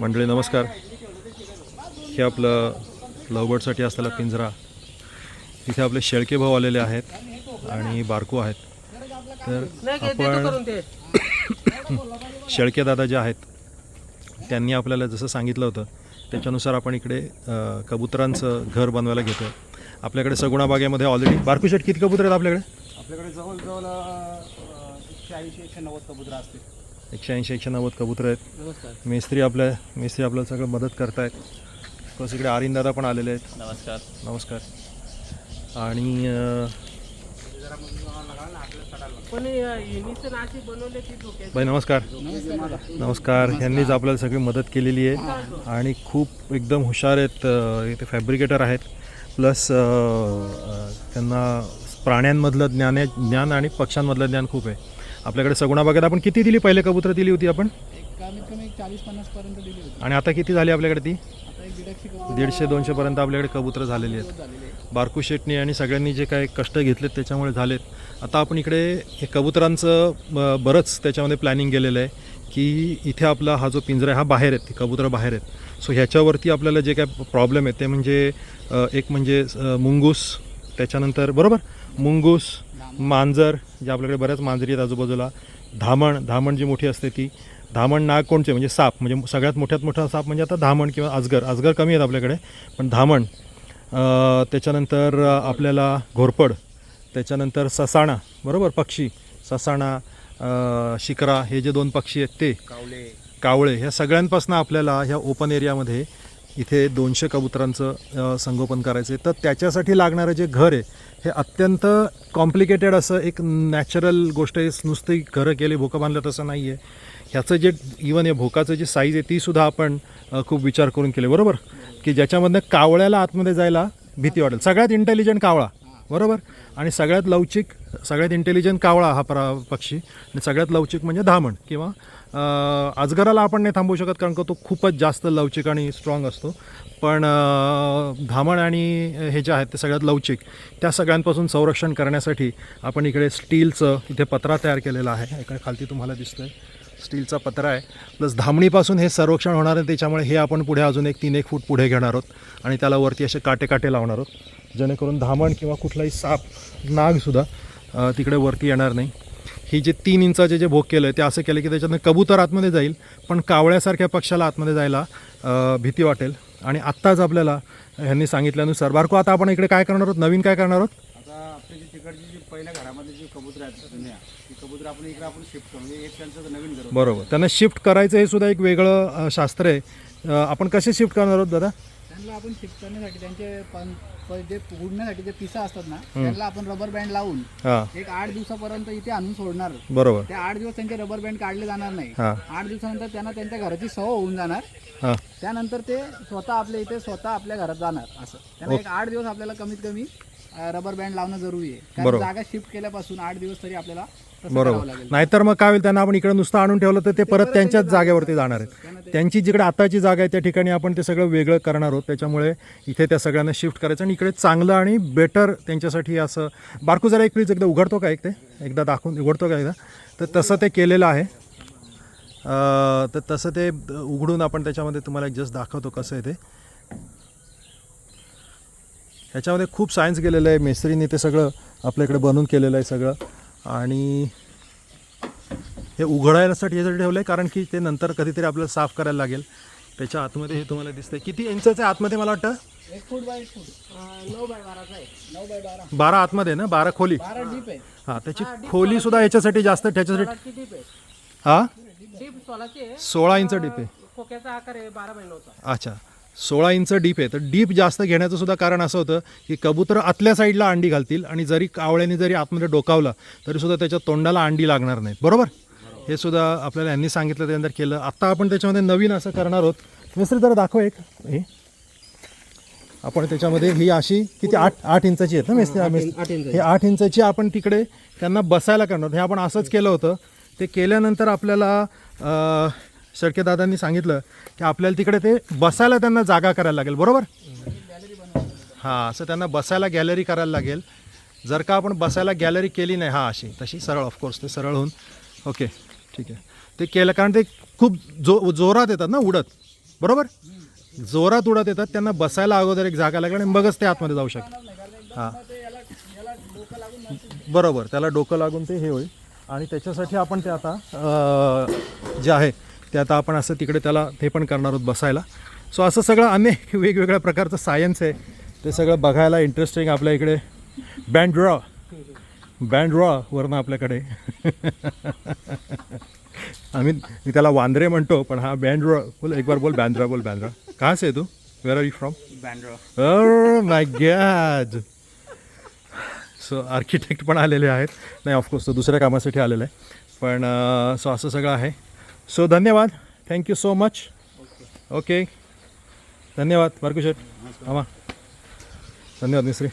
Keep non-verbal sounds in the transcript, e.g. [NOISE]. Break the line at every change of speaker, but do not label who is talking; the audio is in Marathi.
मंडळी नमस्कार. हे आपलं लवबर्डसाठी असलेला पिंजरा. इथे आपले शेळके भाऊ आलेले आहेत आणि बारकू आहेत. तर आपण [COUGHS] शेळके दादा जे आहेत त्यांनी आपल्याला जसं सांगितलं होतं त्याच्यानुसार आपण इकडे कबुतरांचं घर बनवायला घेतो आपल्याकडे सगुणा बागेमध्ये ऑलरेडी बारकू शेट किती कबूतर आहेत आपल्याकडे?
आपल्याकडे जवळजवळ एकशे ऐंशी एकशे नव्वद कबूतर असते
एकशे ऐंशी एकशे नव्वद कबूतर आहेत. मेस्त्री आपल्या मेस्त्री आपल्याला सगळं मदत करतायत. प्लस इकडे आर्यन दादा पण आलेले आहेत.
नमस्कार.
नमस्कार. आणि
युनिचं
बाई नमस्कार. नमस्कार. ह्यांनीच आपल्याला सगळी मदत केलेली आहे. आणि खूप एकदम हुशार आहेत इथे फॅब्रिकेटर आहेत. प्लस त्यांना प्राण्यांमधलं ज्ञान आहे. ज्ञान आणि पक्ष्यांमधलं ज्ञान खूप आहे. आपल्याकडे सगुणा बागेत आपण किती दिली? पहिले कबूतर दिली होती आपण?
एक कमीत कमी एक चाळीस पन्नास पर्यंत दिली होती.
आणि आता किती झाली आपल्याकडे ती?
आता एक दीडशे कबूतर
दीडशे दोनशेपर्यंत आपल्याकडे कबूतर झालेली आहेत.
झालेले आहे.
बारकू शेटणी आणि सगळ्यांनी जे काही कष्ट घेतलेत त्याच्यामुळे झालेत. आता आपण इकडे हे कबुतरांचं अ, बरंच त्याच्यामध्ये प्लॅनिंग केलेलं आहे की इथे आपला हा जो पिंजरा आहे हा बाहेर आहेत कबुतरं बाहेर आहेत. सो ह्याच्यावरती आपल्याला जे काय प्रॉब्लेम आहेत ते म्हणजे अ, एक म्हणजे अ, मुंगूस त्याच्यानंतर बरोबर? मुंगूस मांजर जे आपल्याकडे बऱ्याच मांजरी आहेत आजूबाजूला. धामण धामण जी मोठी असते ती. धामण नाग कोणचे म्हणजे साप म्हणजे सगळ्यात मोठ्यात मोठा साप म्हणजे आता धामण किंवा अजगर अजगर कमी आहेत आपल्याकडे पण धामण त्याच्यानंतर आपल्याला घोरपड त्याच्यानंतर ससाणा बरोबर? पक्षी ससाणा शिकरा हे जे दोन पक्षी आहेत ते.
कावले
कावळे ह्या सगळ्यांपासून आपल्याला ह्या ओपन एरियामध्ये इथे दोनशे कबुतरांचं संगोपन करायचं आहे तर त्याच्यासाठी लागणारं जे घर आहे हे अत्यंत कॉम्प्लिकेटेड असं एक नॅचरल गोष्ट आहे. नुसती घरं केली भोकं बांधलं तसं नाही आहे ह्याचं जे इवन या भोकाचं जी साईज आहे तीसुद्धा आपण खूप विचार करून केले. बरोबर? की ज्याच्यामधनं कावळ्याला आतमध्ये जायला भीती वाटेल. सगळ्यात इंटेलिजंट कावळा. बरोबर? आणि सगळ्यात लवचिक सगळ्यात इंटेलिजंट कावळा हा प्रा पक्षी. आणि सगळ्यात लवचिक म्हणजे धामण किंवा अजगराला आपण नाही थांबवू शकत कारण का तो खूपच जास्त लवचिक आणि स्ट्रॉंग असतो. पण धामण आणि हे जे आहेत ते सगळ्यात लवचिक त्या सगळ्यांपासून संरक्षण करण्यासाठी आपण इकडे स्टीलचं इथे पत्रा तयार केलेला आहे. इकडे खालती तुम्हाला दिसतोय. स्टीलचा पत्रा आहे. प्लस धामणीपासून हे संरक्षण होणार आहे त्याच्यामुळे हे आपण पुढे अजून एक तीन एक फूट पुढे घेणार आहोत. आणि त्याला वरती असे काटे काटे लावणार आहोत. जेणेकरून धामण किंवा कुठलाही साप नागसुद्धा तिकडे वरती येणार नाही. ही जे तीन इंचाचे जे भोग केलं आहे ते असं केलं की त्याच्यातनं कबूतर आतमध्ये जाईल पण कावळ्यासारख्या पक्षाला आतमध्ये जायला भीती वाटेल. आणि आत्ताच आपल्याला ह्यांनी सांगितल्यानुसार बारको आता आपण इकडे काय करणार आहोत? नवीन काय करणार आहोत?
आता आपल्या जे तिकडची जी पहिल्या घरामध्ये जी कबूतर आहेत कबूतर आपण इकडे आपण शिफ्ट करू. म्हणजे एक त्यांचं नवीन होतं.
बरोबर. त्यांना शिफ्ट करायचं हे सुद्धा एक वेगळं अ, शास्त्र आहे. अ, आपण कसे शिफ्ट करणार आहोत दादा?
त्यांना आपण शिफ्ट करण्यासाठी त्यांचे पण पण जे उडण्यासाठी जे पिसा असतात ना त्यांना आपण रबर बँड लावून
हां.
एक आठ दिवसापर्यंत इथे आणून सोडणार.
बरोबर.
ते आठ दिवस त्यांचे रबर बँड काढले जाणार नाही.
हां.
आठ दिवसानंतर त्यांना त्यांच्या घराची सवय होऊन जाणार.
हां.
त्यानंतर ते स्वतः आपल्या इथे स्वतः आपल्या घरात जाणार असं. त्यांना एक आठ दिवस आपल्याला कमीत कमी रबर बँड लावणं जरुरी आहे. कारण. जागा शिफ्ट केल्यापासून आठ दिवस तरी आपल्याला
बरोबर. नाहीतर मग काय होईल? त्यांना आपण इकडे नुसतं आणून ठेवलं तर ते परत त्यांच्याच जागेवरती जाणार आहेत. त्यांची जिकडे आताची जागा आहे त्या ठिकाणी आपण ते सगळं वेगळं करणार आहोत. त्याच्यामुळे इथे त्या सगळ्यांना शिफ्ट करायचं आणि इकडे चांगलं आणि बेटर त्यांच्यासाठी असं बारकू जरा एक प्लीज एकदा उघडतो का एक ते? एकदा दाखवून उघडतो का एकदा? तर तसं ते केलेलं आहे. तर तसं ते उघडून आपण त्याच्यामध्ये तुम्हाला जस्ट दाखवतो कसं आहे ते. ह्याच्यामध्ये खूप सायन्स गेलेलं आहे. मेस्त्रीने ते सगळं आपल्याकडे बनवून केलेलं आहे सगळं. आणि हे उघडायसाठी यासाठी ठेवलं आहे कारण की ते नंतर कधीतरी आपल्याला साफ करायला लागेल. त्याच्या आतमध्ये हे तुम्हाला दिसतंय. किती इंचचं आहे आतमध्ये मला वाटतं?
एक फूट बाय एक फूट.
नऊ बाय बाराचा आहे.
नऊ बाय बारा.
बारा आतमध्ये आहे ना? बारा खोली.
बारा डीप आहे.
हां त्याची खोली सुद्धा याच्यासाठी जास्त त्याच्यासाठी
सोळाची डीप आहे.
हां?
डीप सोळाची आहे.
सोळा इंच डीप आहे.
खोक्याचा आकार आहे बारा बाय नऊचा.
अच्छा. सोळा इंच डीप आहे. तर डीप जास्त घेण्याचं सुद्धा कारण असं होतं की कबूतर आतल्या साईडला अंडी घालतील आणि जरी कावळ्याने जरी आतमध्ये डोकावलं तरी सुद्धा त्याच्या तोंडाला अंडी लागणार नाहीत. बरोबर? हे सुद्धा आपल्याला यांनी सांगितलं त्यानंतर केलं. आत्ता आपण त्याच्यामध्ये नवीन असं करणार आहोत. मिस्त्री जरा दाखव एक. हे. आपण त्याच्यामध्ये ही अशी किती? आठ आठ इंचाची आहेत ना मिस्त्री. हे आठ इंचाची आपण तिकडे त्यांना बसायला करणार हे आपण असंच केलं होतं. ते केल्यानंतर आपल्याला अं, सांगितलं की आपल्याला तिकडे ते बसायला त्यांना जागा करायला लागेल बरोबर? हां असं त्यांना बसायला गॅलरी करायला लागेल. जर का आपण बसायला गॅलरी केली नाही हां अशी तशी सरळ ऑफकोर्स ते सरळ होऊन. ओके ठीक आहे. ते केलं कारण ते खूप जो जोरात येतात ना उडत. बरोबर? जोरात उडत येतात त्यांना बसायला अगोदर एक जागा लागेल आणि मगच ते आतमध्ये जाऊ शकतात. हां. बरोबर त्याला डोकं लागून ते हे होईल. आणि त्याच्यासाठी आपण ते आता जे आहे ते आता आपण असं तिकडे त्याला ते पण करणार आहोत बसायला. सो असं सगळं अनेक [LAUGHS] वेगवेगळ्या प्रकारचं सायन्स आहे. ते सगळं बघायला इंटरेस्टिंग आपल्या इकडे. बँड्रॉ बँड्रॉवरनं आपल्याकडे. [LAUGHS] आम्ही मी त्याला वांद्रे म्हणतो पण हा बँड्रॉ बोल एक बार बोल बँड्रा बोल बँड्रा कहाँ से तू? Where are you from Bandra my gosh so architect पण आलेले आहेत. नाही ऑफकोर्स तो दुसऱ्या कामासाठी आलेला आहे. पण सो असं सगळं आहे. सो धन्यवाद. थँक्यू सो मच ओके धन्यवाद बारकू शेठ. धन्यवाद मिस्त्री.